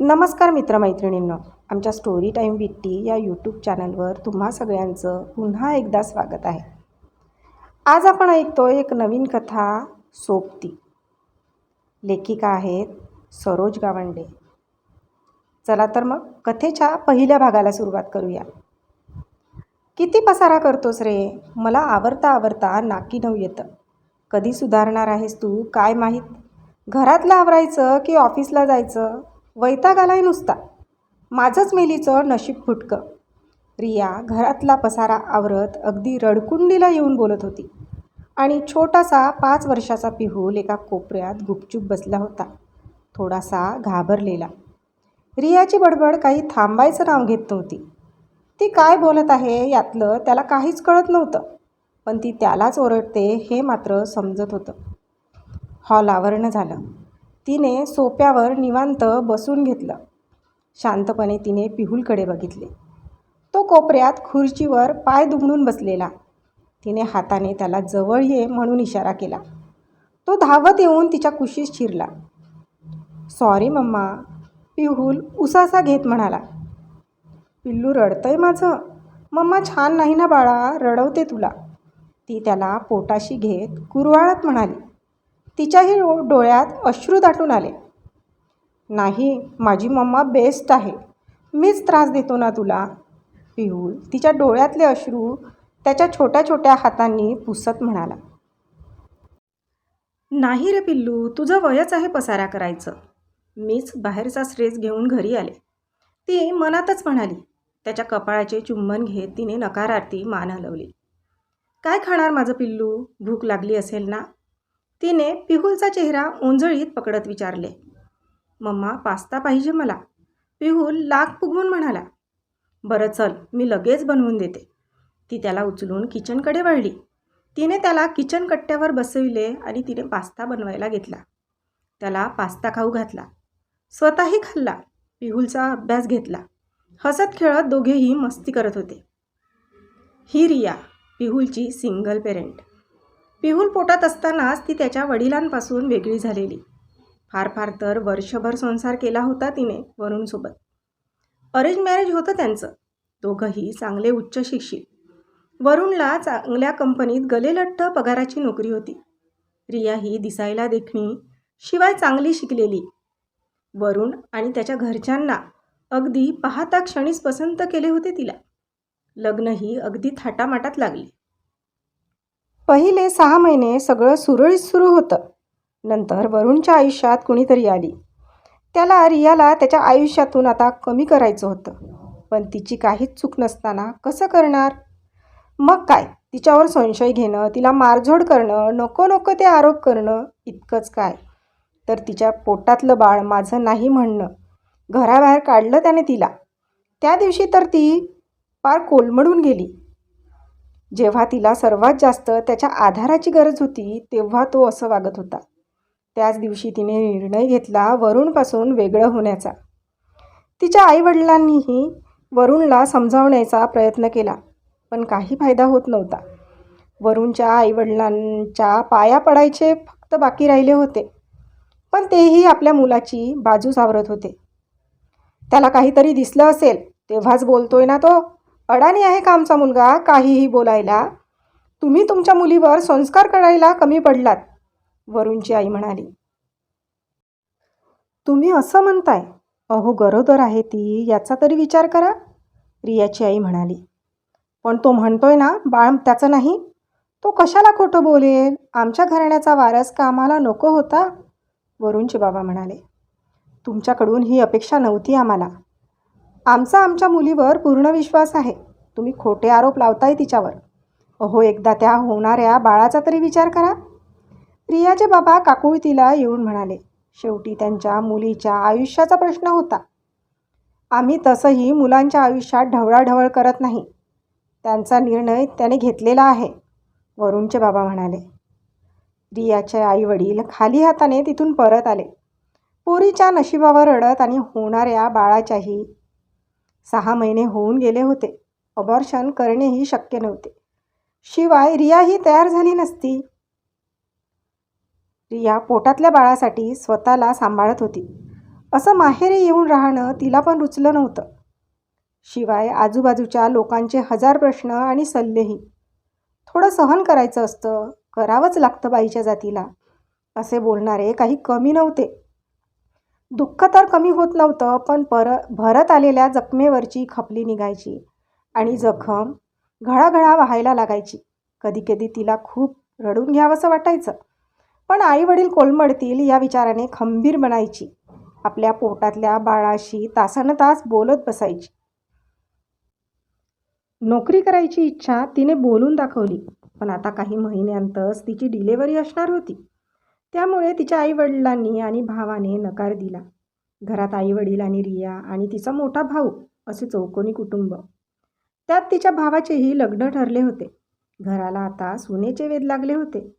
नमस्कार मित्रमैत्रिणींनो आमच्या story time विट्टी या यूट्यूब चॅनलवर तुम्हा सगळ्यांचं पुन्हा एकदा स्वागत आहे. आज आपण ऐकतो एक नवीन कथा सोबती. लेखिका आहेत सरोज गावंडे. चला तर मग कथेच्या पहिल्या भागाला सुरुवात करूया. किती पसारा करतोस रे? मला आवरता आवरता नाकी नऊ येतं. कधी सुधारणार आहेस तू? काय माहीत? घरातलं आवरायचं की ऑफिसला जायचं? वैताग आलाय नुसता. माझंच मेलीचं नशीब फुटकं. रिया घरातला पसारा आवरत अगदी रडकुंडीला येऊन बोलत होती. आणि छोटासा पाच वर्षाचा पिहूल एका कोपऱ्यात गुपचूप बसला होता. थोडासा घाबरलेला. रियाची बडबड काही थांबायचं नाव घेत नव्हती. ती काय बोलत आहे यातलं त्याला काहीच कळत नव्हतं पण ती त्यालाच ओरडते हे मात्र समजत होतं. हॉल आवरणं झालं. तिने सोप्यावर निवांत बसून घेतलं. शांतपणे तिने पिहुलकडे बघितले. तो कोपऱ्यात खुर्चीवर पाय दुमडून बसलेला. तिने हाताने त्याला जवळ ये म्हणून इशारा केला. तो धावत येऊन तिच्या कुशीत शिरला. सॉरी मम्मा पिहूल उसासा घेत म्हणाला. पिल्लू रडतंय माझं. मम्मा छान नाही ना बाळा रडवते तुला. ती त्याला पोटाशी घेत कुरवाळत म्हणाली. तिच्याही डोळ्यात अश्रू दाटून आले. नाही माझी मम्मा बेस्ट आहे. मीच त्रास देतो ना तुला. पिहूल तिच्या डोळ्यातले अश्रू त्याच्या छोट्या छोट्या हातांनी पुसत म्हणाला. नाही रे पिल्लू तुझं वयच आहे पसारा करायचं. मीच बाहेरचा स्ट्रेस घेऊन घरी आले. ती मनातच म्हणाली. त्याच्या कपाळाचे चुंबन घेत तिने नकारार्थी मान हलवली. काय खाणार माझं पिल्लू? भूक लागली असेल ना? तिने पिहूलचा चेहरा ओंजळीत पकडत विचारले मम्मा पास्ता पाहिजे मला. पिहूल लाग फुगवून म्हणाला बरं चल मी लगेच बनवून देते. ती त्याला उचलून किचनकडे वळली. तिने त्याला किचन कट्ट्यावर बसविले आणि तिने पास्ता बनवायला घेतला. त्याला पास्ता खाऊ घातला. स्वतःही खाल्ला. पिहूलचा अभ्यास घेतला. हसत खेळत दोघेही मस्ती करत होते. ही रिया पिहुलची सिंगल पेरेंट पिहूल पोटात असतानाच ती त्याच्या वडिलांपासून वेगळी झालेली. फार फार तर वर्षभर संसार केला होता तिने वरुणसोबत. अरेंज मॅरेज होतं त्यांचं. दोघंही चांगले उच्च शिक्षित. वरुणला चांगल्या कंपनीत गलेलठ्ठ पगाराची नोकरी होती. रिया ही दिसायला देखणी शिवाय चांगली शिकलेली. वरुण आणि त्याच्या घरच्यांना अगदी पाहता क्षणीच पसंत केले होते तिला. लग्नही अगदी थाटामाटात लागले. पहिले सहा महिने सगळं सुरळीत सुरू होतं. नंतर वरुणच्या आयुष्यात कुणीतरी आली. त्याला रियाला त्याच्या आयुष्यातून आता कमी करायचं होतं. पण तिची काहीच चूक नसताना कसं करणार? मग काय? तिच्यावर संशय घेणं तिला मारझोड करणं नको नको ते आरोप करणं इतकंच काय? तर तिच्या पोटातलं बाळ माझं नाही म्हणणं. घराबाहेर काढलं त्याने तिला. त्या दिवशी तर ती पार कोलमडून गेली. जेव्हा तिला सर्वात जास्त त्याच्या आधाराची गरज होती तेव्हा तो असं वागत होता. त्याच दिवशी तिने निर्णय घेतला वरुणपासून वेगळं होण्याचा. तिच्या आईवडिलांनीही वरुणला समजावण्याचा प्रयत्न केला पण काही फायदा होत नव्हता. वरुणच्या आईवडिलांच्या पाया पडायचे फक्त बाकी राहिले होते पण तेही आपल्या मुलाची बाजू सावरत होते. त्याला काहीतरी दिसलं असेल तेव्हाच बोलतोय ना तो. अडाणी आहे का आमचा मुलगा? काहीही बोलायला. तुम्ही तुमच्या मुलीवर संस्कार करायला कमी पडलात वरुणची आई म्हणाली. तुम्ही असं म्हणताय. अहो गरोदर आहे ती याचा तरी विचार करा रियाची आई म्हणाली. पण तो म्हणतोय ना बाळ त्याचं नाही. तो कशाला खोटं बोलेल? आमच्या घराण्याचा वारस का आम्हाला नको होता वरुणचे बाबा म्हणाले. तुमच्याकडून ही अपेक्षा नव्हती आम्हाला. आमचा आमच्या मुलीवर पूर्ण विश्वास आहे. तुम्ही खोटे आरोप लावताय तिच्यावर. अहो एकदा त्या होणाऱ्या बाळाचा तरी विचार करा. रियाचे बाबा काकुळतीला येऊन म्हणाले शेवटी त्यांच्या मुलीच्या आयुष्याचा प्रश्न होता. आम्ही तसंही मुलांच्या आयुष्यात ढवळाढवळ करत नाही. त्यांचा निर्णय त्याने घेतलेला आहे वरुणचे बाबा म्हणाले. रियाचे आईवडील खाली हाताने तिथून परत आले. पोरीच्या नशिबावर रडत आणि होणाऱ्या बाळाच्याही सहा महिने होऊन गेले होते. अबॉर्शन करणेही शक्य नव्हते. शिवाय रियाही तयार झाली नसती. रिया पोटातल्या बाळासाठी स्वतःला सांभाळत होती. असं माहेरी येऊन राहणं तिला पण रुचलं नव्हतं. शिवाय आजूबाजूच्या लोकांचे हजार प्रश्न आणि सल्लेही. थोडं सहन करायचं असतं करावंच लागतं बाईच्या जातीला. असे बोलणारे काही कमी नव्हते. दुःख तर कमी होत नव्हतं पण पर भरत आलेल्या जखमेवरची खपली निघायची आणि जखम घळाघळा व्हायला लागायची. कधीकधी तिला खूप रडून घ्यावंसं वाटायचं. पण आईवडील कोलमडतील या विचाराने खंबीर बनायची. आपल्या पोटातल्या बाळाशी तासानं तास बोलत बसायची. नोकरी करायची इच्छा तिने बोलून दाखवली पण आता काही महिन्यांतच तिची डिलेवरी असणार होती. त्यामुळे तिच्या आईवडिलांनी आणि भावाने नकार दिला. घरात आईवडील आणि रिया आणि तिचा मोठा भाऊ असे चौकोनी कुटुंब. त्यात तिच्या भावाचेही लग्न ठरले होते. घराला आता सोनेचे वेध लागले होते.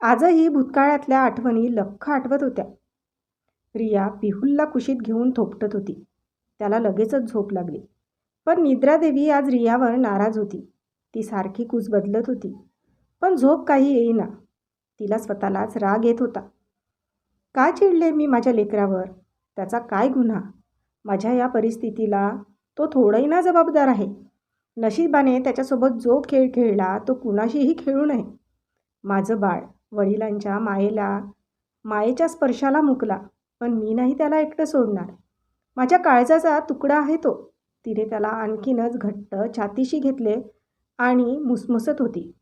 आजही भूतकाळातल्या आठवणी लख्ख आठवत होत्या. रिया पिहुलला कुशीत घेऊन थोपटत होती. त्याला लगेचच झोप लागली. पण निद्रादेवी आज रियावर नाराज होती. ती सारखी कूस बदलत होती. पण झोप काही येईना. तिला स्वतःलाच राग येत होता. का चिडले मी माझ्या लेकरावर? त्याचा काय गुन्हा? माझ्या या परिस्थितीला तो थोडंही ना जबाबदार आहे. नशिबाने त्याच्यासोबत जो खेळ खेळला तो कुणाशीही खेळू नये. माझं बाळ वडिलांच्या मायेला मायेच्या स्पर्शाला मुकला पण मी नाही त्याला एकटं सोडणार. माझ्या काळजाचा तुकडा आहे तो. तिने त्याला आणखीनच घट्ट छातीशी घेतले आणि मुसमुसत होती.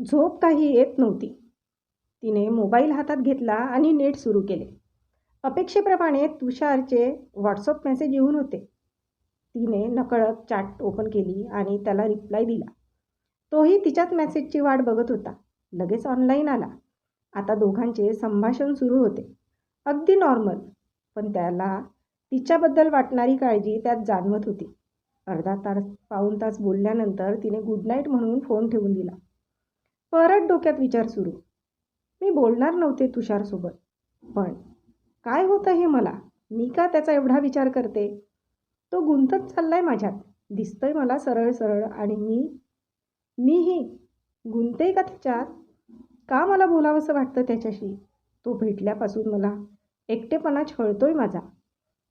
झोप काही येत नव्हती. तिने मोबाईल हातात घेतला आणि नेट सुरू केले. अपेक्षेप्रमाणे तुषारचे व्हॉट्सअप मेसेज येऊन होते. तिने नकळत चॅट ओपन केली आणि त्याला रिप्लाय दिला. तोही तिच्याच मेसेजची वाट बघत होता. लगेच ऑनलाईन आला. आता दोघांचे संभाषण सुरू होते. अगदी नॉर्मल पण त्याला तिच्याबद्दल वाटणारी काळजी त्यात जाणवत होती. अर्धा तास पाऊण तास बोलल्यानंतर तिने गुड नाईट म्हणून फोन ठेवून दिला. परत डोक्यात विचार सुरू. मी बोलणार नव्हते तुषारसोबत पण काय होतं हे मला? मी का त्याचा एवढा विचार करते? तो गुंतत चाललाय माझ्यात. दिसतंय मला सरळ सरळ आणि मी मीही. गुंते का त्याच्यात का मला बोलावंसं वाटतं त्याच्याशी? तो भेटल्यापासून मला एकटेपणा छळतोय माझा.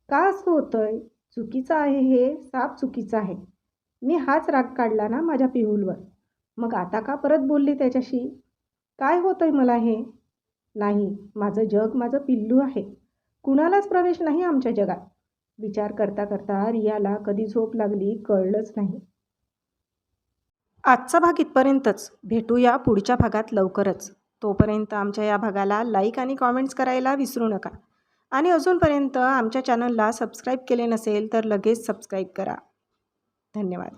का असं होतंय? चुकीचं आहे हे? साप चुकीचं आहे. मी हाच राग काढला ना माझ्या पिहूलवर मग आता का परत बोलली त्याच्याशी? काय होतंय मला हे? नाही माझं जग माझं पिल्लू आहे. कुणालाच प्रवेश नाही आमच्या जगात. विचार करता करता रियाला कधी झोप लागली कळलंच नाही. आजचा भाग इथपर्यंतच. भेटूया पुढच्या भागात लवकरच. तोपर्यंत आमच्या या भागाला लाईक आणि कॉमेंट्स करायला विसरू नका. आणि अजूनपर्यंत आमच्या चॅनलला सबस्क्राईब केले नसेल तर लगेच सबस्क्राईब करा. धन्यवाद.